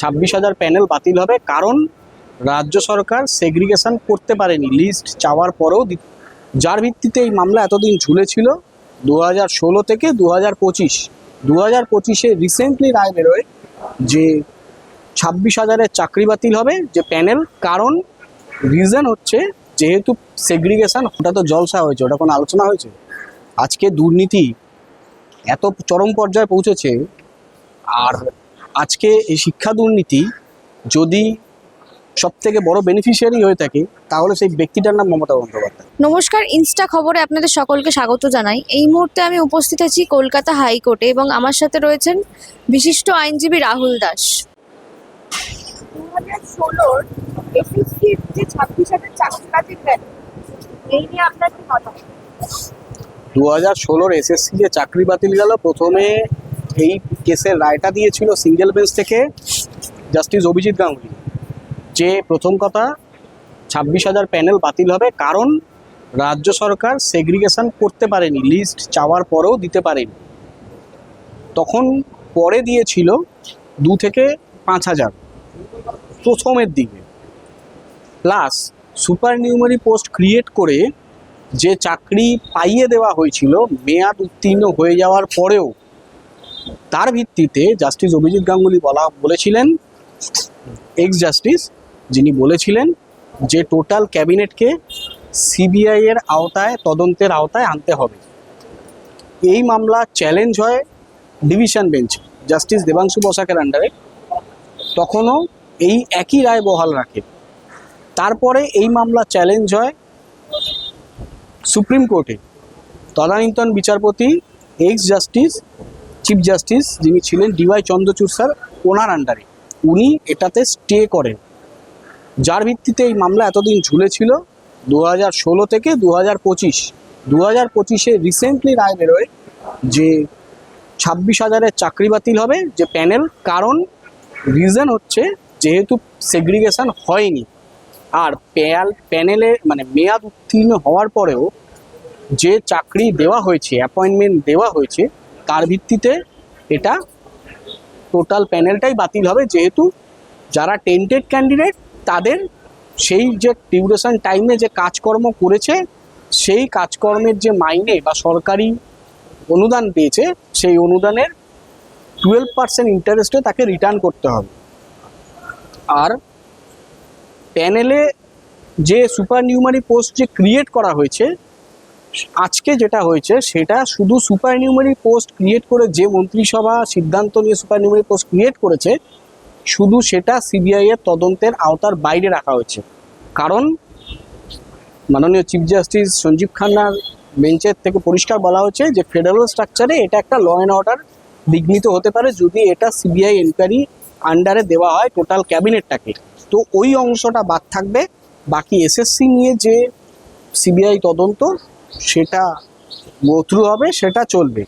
ছাব্বিশ হাজার প্যানেল বাতিল হবে, কারণ রাজ্য সরকার সেগ্রিগেশন করতে পারেনি লিস্ট চাওয়ার পরেও যার ভিত্তিতে এই মামলা এতদিন ঝুলেছিল দু হাজার ষোলো থেকে দু হাজার পঁচিশ। দু হাজার পঁচিশে রিসেন্টলি রায় বেরোয় যে ছাব্বিশ হাজারের চাকরি বাতিল হবে যে প্যানেল, কারণ রিজন হচ্ছে যেহেতু সেগ্রিগেশন ওটা তো জলসা হয়েছে, ওটা কোনো আলোচনা হয়েছে। আজকে দুর্নীতি এত চরম পর্যায়ে পৌঁছেছে, আর আজকে এই শিক্ষা দুর্নীতি যদি সব থেকে বড় বেনিফিশিয়ারি হয়ে থাকে তাহলে সেই ব্যক্তিটার নাম মমতা বন্দ্যোপাধ্যায়। নমস্কার ইনস্টা খবরে আপনাদের সকলকে স্বাগত জানাই। এই মুহূর্তে আমি উপস্থিত আছি কলকাতা হাইকোর্টে এবং আমার সাথে রয়েছেন বিশিষ্ট আইনজীবী রাহুল দাস। দু হাজার ষোলোর এসএসসির যে ছাব্বিশ হাজার চাকরি বাতিল গেল এই নিয়ে আপনার কি মতামত? দু হাজার ষোলোর এসএসসি যে চাকরি বাতিল গেল প্রথমে এই কেসের রায়টা দিয়েছিল সিঙ্গেল বেঞ্চ থেকে জাস্টিস অভিজিৎ গাঙ্গুলি। যে প্রথম কথা, ছাব্বিশ হাজার প্যানেল বাতিল হবে কারণ রাজ্য সরকার সেগ্রিগেশন করতে পারেনি লিস্ট চাওয়ার পরেও দিতে পারেনি। তখন পরে দিয়েছিল দু থেকে পাঁচ হাজার প্রথমের দিকে। Plus supernumerary post create করে যে চাকরি পাইয়ে দেওয়া হয়েছিল, মেয়াদ উত্তীর্ণ হয়ে যাওয়ার পরেও তার ভিত্তিতে জাস্টিস অভিজিৎ গাঙ্গুলি বলা বলেছিলেন এক্স জাস্টিস যিনি বলেছিলেন যে টোটাল ক্যাবিনেটকে সিবিআই এর আওতায়, তদন্তের আওতায় আনতে হবে। এই মামলা চ্যালেঞ্জ হয় ডিভিশন বেঞ্চ জাস্টিস দেবাংশু বসাকের আন্ডারে তখনও এই একই রায় বহাল রাখে। তারপরে এই মামলা চ্যালেঞ্জ হয় সুপ্রিম কোর্টে। তদানীন্তন বিচারপতি এক্স জাস্টিস চিফ জাস্টিস যিনি ছিলেন ডিওয়াই চন্দ্রচূড় স্যার, ওনার আন্ডারে উনি এটাতে স্টে করেন। যার ভিত্তিতে এই মামলা এতদিন ঝুলেছিল দু হাজার ষোলো থেকে দু হাজার পঁচিশ। দু হাজার পঁচিশে রিসেন্টলি রায় বেরোয় যে ছাব্বিশ হাজারের চাকরি বাতিল হবে, যে প্যানেল কারণ রিজন হচ্ছে যেহেতু সেগ্রিগেশন হয়নি। আর প্যাল প্যানেলে মানে মেয়াদ উত্তীর্ণ হওয়ার পরেও যে চাকরি দেওয়া হয়েছে অ্যাপয়েন্টমেন্ট দেওয়া হয়েছে তার ভিত্তিতে এটা টোটাল প্যানেলটাই বাতিল হবে। যেহেতু যারা টেন্টেড ক্যান্ডিডেট তাদের সেই যে ডিউরেশন টাইমে যে কাজকর্ম করেছে, সেই কাজকর্মের যে মাইনে বা সরকারি অনুদান পেয়েছে, সেই অনুদানের টুয়েলভ পার্সেন্ট ইন্টারেস্টে তাকে রিটার্ন করতে হবে। আর প্যানেলে যে সুপার নিউমারি পোস্ট যে ক্রিয়েট করা হয়েছে আজকে যেটা হয়েছে, সেটা শুধু সুপার নিউমারি পোস্ট ক্রিয়েট করে যে মন্ত্রিসভা সিদ্ধান্ত নিয়ে সুপার নিউমারি পোস্ট ক্রিয়েট করেছে, শুধু সেটা সিবিআই এর তদন্তের আওতার বাইরে রাখা হয়েছে। কারণ মাননীয় চিফ জাস্টিস সঞ্জীব খান্নার বেঞ্চের থেকে পরিষ্কার বলা হয়েছে যে ফেডারেল স্ট্রাকচারে এটা একটা ল অ্যান্ড অর্ডার বিঘ্নিত হতে পারে যদি এটা সিবিআই এনকোয়ারি আন্ডারে দেওয়া হয় টোটাল ক্যাবিনেটটাকে তো ওই অংশটা বাদ থাকবে। বাকি এসএসসি নিয়ে যে সিবিআই তদন্ত সেটা গোথ্রু হবে, সেটা চলবে।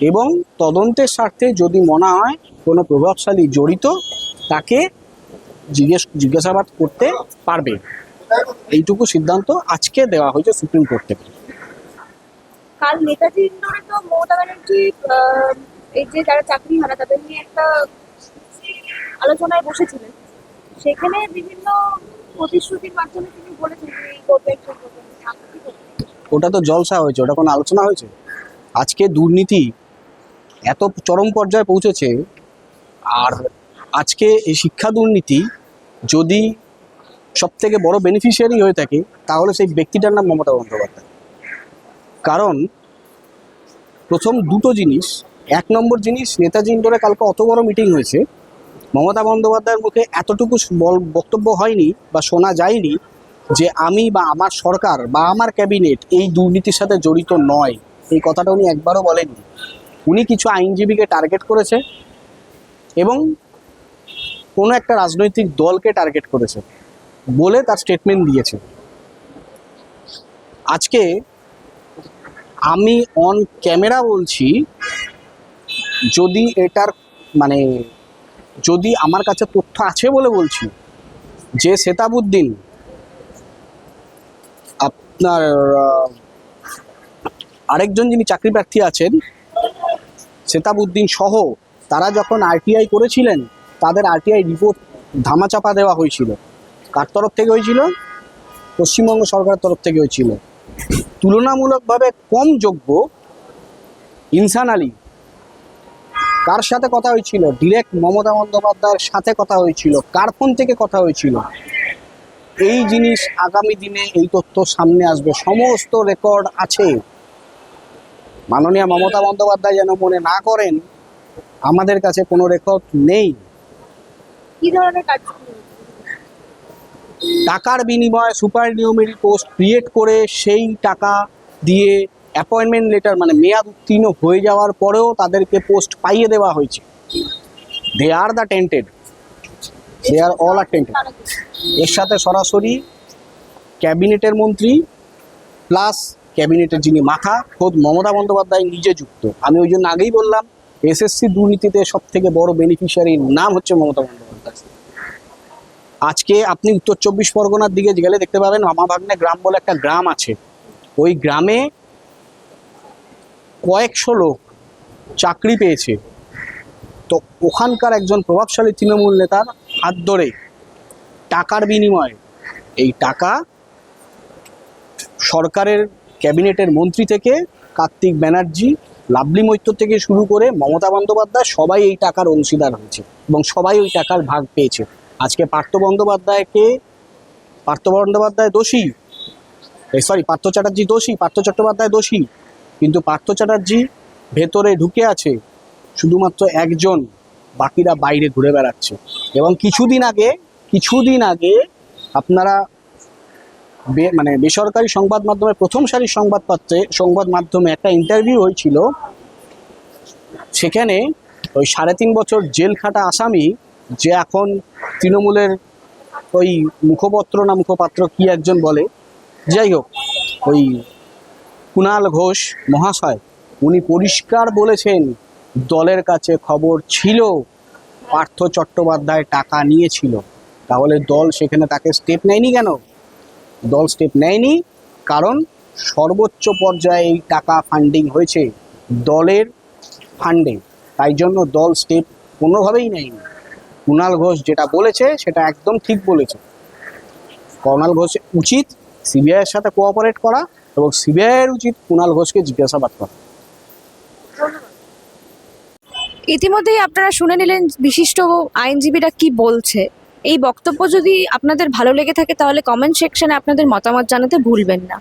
এবং তদন্তের স্বার্থে যদি মনে হয় কোনো প্রভাবশালী জড়িত, তাকে জিজ্ঞেস, জিজ্ঞাসাবাদ করতে পারবে। এইটুকু সিদ্ধান্ত আজকে দেওয়া হয়েছে সুপ্রিম কোর্ট থেকে। কাল নেতাজি ইন্ডোরে তো মমতা ব্যানার্জি এই যে যারা চাকরি হারা, তাদের নিয়ে একটা আলোচনায় বসেছিলেন। সেখানে বিভিন্ন প্রতিশ্রুতির মাধ্যমে তিনি বলেছেন করবেন সেই করবেন আপনি কি বলবেন? ওটা তো জলসা হয়েছে, ওটা কোনো আলোচনা হয়েছে? আজকে দুর্নীতি এত চরম পর্যায়ে পৌঁছেছে, আর আজকে এই শিক্ষা দুর্নীতি যদি সব থেকে বড় বেনিফিশিয়ারি হয়ে থাকে, তাহলে সেই ব্যক্তিটার নাম মমতা বন্দ্যোপাধ্যায়। কারণ প্রথম দুটো জিনিস, এক নম্বর জিনিস, নেতাজি ইন্ডোরে কালকে অত বড় মিটিং হয়েছে, মমতা বন্দ্যোপাধ্যায়ের মুখে এতটুকু বক্তব্য হয়নি বা শোনা যায়নি যে আমি বা আমার সরকার বা আমার ক্যাবিনেট এই দুর্নীতির সাথে জড়িত নয়। এই কথাটা উনি একবারও বলেননি। উনি কিছু আইনজীবীকে টার্গেট করেছে এবং কোনো একটা রাজনৈতিক দলকে টার্গেট করেছে বলে তার স্টেটমেন্ট দিয়েছে। আজকে আমি অন ক্যামেরা বলছি, যদি এটার মানে যদি আমার কাছে তথ্য আছে বলে বলছি, যে সেতাবুদ্দিন আপনার আরেকজন যিনি চাকরি প্রার্থী আছেন সেতাবুদ্দিন সহ, তারা যখন আরটিআই করেছিলেন, তাদের আরটিআই রিপোর্ট ধামাচাপা দেওয়া হয়েছিল। কার তরফ থেকে হয়েছিল? পশ্চিমবঙ্গ সরকারের তরফ থেকে হয়েছিল। তুলনামূলকভাবে কম যোগ্য ইনসান আলী। কার সাথে কথা হয়েছিল? ডিরেক্ট মমতা বন্দ্যোপাধ্যায়ের সাথে কথা হয়েছিল। কার ফোন থেকে কথা হয়েছিল? এই জিনিস আগামী দিনে এই তথ্য সামনে আসবে। সমস্ত রেকর্ড আছে। মাননীয় মমতা বন্দ্যোপাধ্যায় যেন মনে না করেন আমাদের কাছে কোনো রেকর্ড নেই। কি ধরনের কার্যক্রম? টাকার বিনিময়ে সুপার নিউমেরি পোস্ট ক্রিয়েট করে সেই টাকা দিয়ে অ্যাপয়েন্টমেন্ট লেটার মানে মেয়াদ উত্তীর্ণ হয়ে যাওয়ার পরেও তাদেরকে পোস্ট পাইয়ে দেওয়া হয়েছে। They are the tainted they are all are tainted? এর সাথে সরাসরি ক্যাবিনেটের মন্ত্রী প্লাস ক্যাবিনেটের যিনি মাথা, খোদ মমতা বন্দ্যোপাধ্যায় নিজে যুক্ত। আমি ওই জন্য আগেই বললাম, এসএসসি দুর্নীতিতে সব থেকে বড় বেনিফিশিয়ারির নাম হচ্ছে মমতা বন্দ্যোপাধ্যায়। আজকে আপনি উত্তর চব্বিশ পরগনার দিকে গেলে দেখতে পাবেন, মামাভাগ্নে গ্রাম বলে একটা গ্রাম আছে। ওই গ্রামে কয়েকশো লোক চাকরি পেয়েছে। তো ওখানকার একজন প্রভাবশালী তৃণমূল নেতার হাত ধরে টাকার বিনিময়ে। এই টাকা সরকারের ক্যাবিনেটের মন্ত্রী থেকে, কার্তিক ব্যানার্জি লাভলি মৈত্র থেকে শুরু করে মমতা বন্দ্যোপাধ্যায় সবাই এই টাকার অংশীদার হয়েছে এবং সবাই ওই টাকার ভাগ পেয়েছে। আজকে পার্থ বন্দ্যোপাধ্যায়কে, পার্থ বন্দ্যোপাধ্যায় দোষী সরি পার্থ চ্যাটার্জি দোষী, পার্থ চট্টোপাধ্যায় দোষী, কিন্তু পার্থ চ্যাটার্জি ভেতরে ঢুকে আছে, শুধুমাত্র একজন, বাকিরা বাইরে ঘুরে বেড়াচ্ছে এবং কিছুদিন আগে কিছুদিন আগে আপনারা মানে বেসরকারি সংবাদ মাধ্যমে, প্রথম সারির সংবাদপত্রে সংবাদ মাধ্যমে একটা ইন্টারভিউ হয়েছিল। সেখানে ওই সাড়ে তিন বছর জেল খাটা আসামি, যে এখন তৃণমূলের ওই মুখপত্র না মুখপাত্র কি একজন বলে, যাই হোক, ওই কুণাল ঘোষ মহাশয়, উনি পরিষ্কার বলেছেন, দলের কাছে খবর ছিল, পার্থ চট্টোপাধ্যায় টাকা নিয়েছিল। তাহলে দল সেখানে তাকে স্টেপ নেয়নি কেন? দল স্টেপ নেয়নি কারণ সর্বোচ্চ পর্যায়ে এই টাকা ফান্ডিং হয়েছে দলের ফান্ডে তাই জন্য দল স্টেপ কোনোভাবেই নেয়নি। কুণাল ঘোষ যেটা বলেছে সেটা একদম ঠিক বলেছে। কুণাল ঘোষ উচিত সিবিআইয়ের সাথে কোঅপারেট করা এবং সিবিআইয়ের উচিত কুণাল ঘোষকে জিজ্ঞাসাবাদ করা। ইতিমধ্যেই আপনারা শুনে নিলেন বিশিষ্ট আইনজীবীরা কি বলছে। এই বক্তব্য যদি আপনাদের ভালো লেগে থাকে, তাহলে কমেন্ট সেকশনে আপনাদের মতামত জানাতে ভুলবেন না।